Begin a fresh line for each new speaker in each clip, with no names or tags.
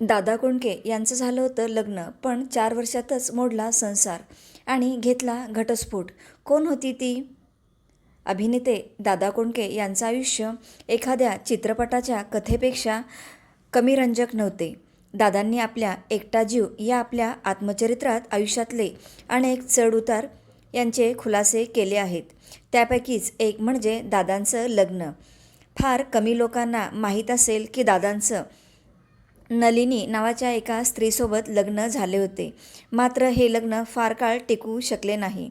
दादा कोंडके यांचं झालं होतं लग्न पण चार वर्षातच मोडला संसार आणि घेतला घटस्फोट. कोण होती ती? अभिनेते दादा कोंडके यांचं आयुष्य एखाद्या चित्रपटाच्या कथेपेक्षा कमी रंजक नव्हते. दादांनी आपल्या एकटा जीव या आपल्या आत्मचरित्रात आयुष्यातले अनेक चढउतार यांचे खुलासे केले आहेत. त्यापैकीच एक म्हणजे दादांचं लग्न. फार कमी लोकांना माहीत असेल की दादांचं नलिनी नावाच्या एका स्त्रीसोबत लग्न झाले होते. मात्र हे लग्न फार काळ टिकू शकले नाही.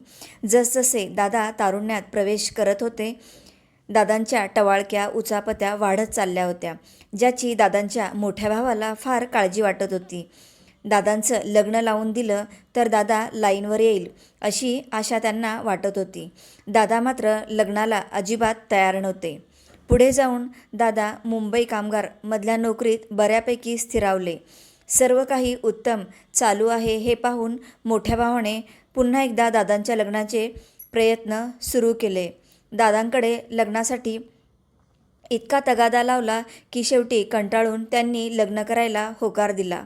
जसजसे दादा तारुण्यात प्रवेश करत होते दादांच्या टवाळक्या उचापत्या वाढत चालल्या होत्या ज्याची दादांच्या मोठ्या भावाला फार काळजी वाटत होती. दादांचं लग्न लावून दिलं तर दादा लाईनवर येईल अशी आशा त्यांना वाटत होती. दादा मात्र लग्नाला अजिबात तयार नव्हते. पुढे जाऊन दादा मुंबई कामगार मधल्या नोकरीत बऱ्यापैकी स्थिरावले. सर्व काही उत्तम चालू आहे हे पाहून मोठ्या भावाने पुन्हा एकदा दादांच्या लग्नाचे प्रयत्न सुरू केले. दादांकडे लग्नासाठी इतका तगादा लावला की शेवटी कंटाळून त्यांनी लग्न करायला होकार दिला.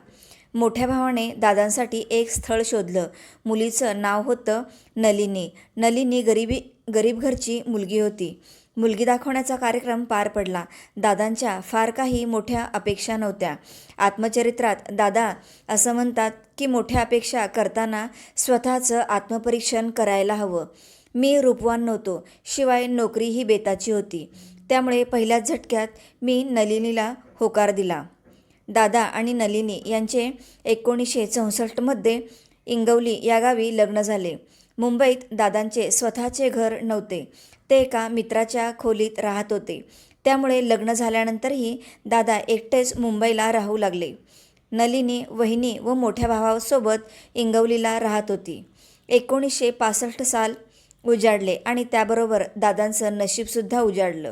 मोठ्या भावाने दादांसाठी एक स्थळ शोधलं. मुलीचं नाव होतं नलिनी. नलिनी गरिबी गरीब घरची मुलगी होती. मुलगी दाखवण्याचा कार्यक्रम पार पडला. दादांच्या फार काही मोठ्या अपेक्षा नव्हत्या. आत्मचरित्रात दादा असं म्हणतात की मोठ्या अपेक्षा करताना स्वतःचं आत्मपरीक्षण करायला हवं. मी रूपवान नव्हतो. शिवाय नोकरीही बेताची होती. त्यामुळे पहिल्याच झटक्यात मी नलिनीला होकार दिला. दादा आणि नलिनी यांचे एकोणीसशे चौसष्टमध्ये इंगवली या गावी लग्न झाले. मुंबईत दादांचे स्वतःचे घर नव्हते. ते एका मित्राच्या खोलीत राहत होते. त्यामुळे लग्न झाल्यानंतरही दादा एकटेच मुंबईला राहू लागले. नलिनी वहिनी व मोठ्या भावासोबत इंगवलीला राहत होती. एकोणीसशे पासष्ट साल उजाडले आणि त्याबरोबर दादांचं नशीबसुद्धा उजाडलं.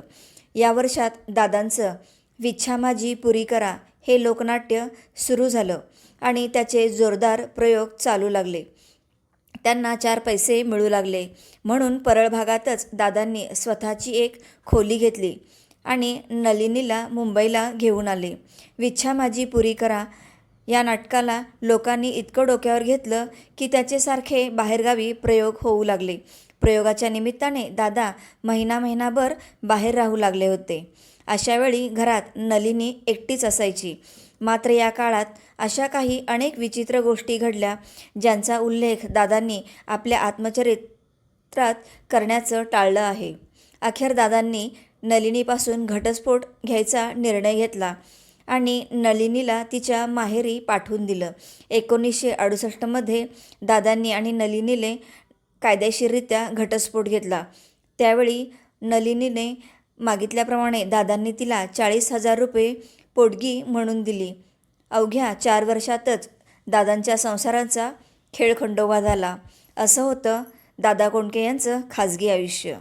या वर्षात दादांचं विच्छामाजी पुरी करा हे लोकनाट्य सुरू झालं आणि त्याचे जोरदार प्रयोग चालू लागले. त्यांना चार पैसे मिळू लागले. म्हणून परळ भागातच दादांनी स्वतःची एक खोली घेतली आणि नलिनीला मुंबईला घेऊन आले. विच्छा माझी पुरी करा या नाटकाला लोकांनी इतकं डोक्यावर घेतलं की त्याचेसारखे बाहेरगावी प्रयोग होऊ लागले. प्रयोगाच्या निमित्ताने दादा महिना महिनाभर बाहेर राहू लागले होते. अशावेळी घरात नलिनी एकटीच असायची. मात्र या काळात अशा काही अनेक विचित्र गोष्टी घडल्या ज्यांचा उल्लेख दादांनी आपल्या आत्मचरित्रात करण्याचं टाळलं आहे. अखेर दादांनी नलिनीपासून घटस्फोट घ्यायचा निर्णय घेतला आणि नलिनीला तिच्या माहेरी पाठवून दिलं. एकोणीसशे अडुसष्टमध्ये दादांनी आणि नलिनीने कायदेशीररित्या घटस्फोट घेतला. त्यावेळी नलिनीने मागितल्याप्रमाणे दादांनी तिला चाळीस हजार रुपये पोटगी म्हणून दिली. अवघ्या चार वर्षातच दादांच्या संसाराचा खेळखंडोबा झाला. असं होतं दादा कोंडके यांचं खाजगी आयुष्य.